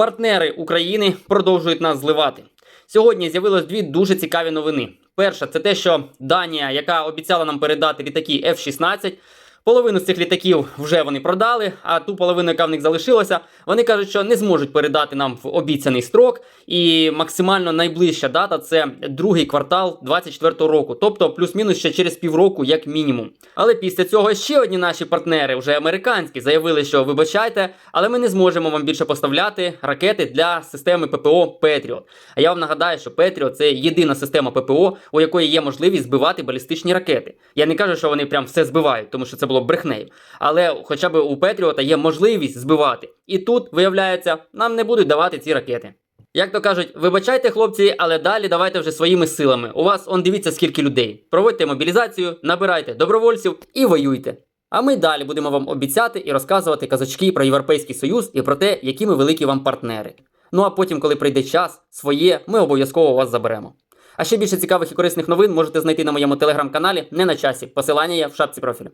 Партнери України продовжують нас зливати. Сьогодні з'явилось дві дуже цікаві новини. Перша це те, що Данія, яка обіцяла нам передати літаки F-16, половину з цих літаків вже вони продали, а ту половину, яка в них залишилася, вони кажуть, що не зможуть передати нам в обіцяний строк. І максимально найближча дата це другий квартал 24 року, тобто плюс-мінус ще через півроку, як мінімум. Але після цього ще одні наші партнери, вже американські, заявили, що вибачайте, але ми не зможемо вам більше поставляти ракети для системи ППО Patriot. А я вам нагадаю, що Patriot – це єдина система ППО, у якої є можливість збивати балістичні ракети. Я не кажу, що вони прям все збивають, тому що це було брехнею. Але хоча б у Петріота є можливість збивати. І тут, виявляється, нам не будуть давати ці ракети. Як то кажуть, вибачайте, хлопці, але далі давайте вже своїми силами. У вас он дивіться скільки людей. Проводьте мобілізацію, набирайте добровольців і воюйте. А ми далі будемо вам обіцяти і розказувати казочки про Європейський Союз і про те, які ми великі вам партнери. Ну а потім, коли прийде час, своє, ми обов'язково вас заберемо. А ще більше цікавих і корисних новин можете знайти на моєму телеграм-каналі не на часі. Посилання є в шапці профілю.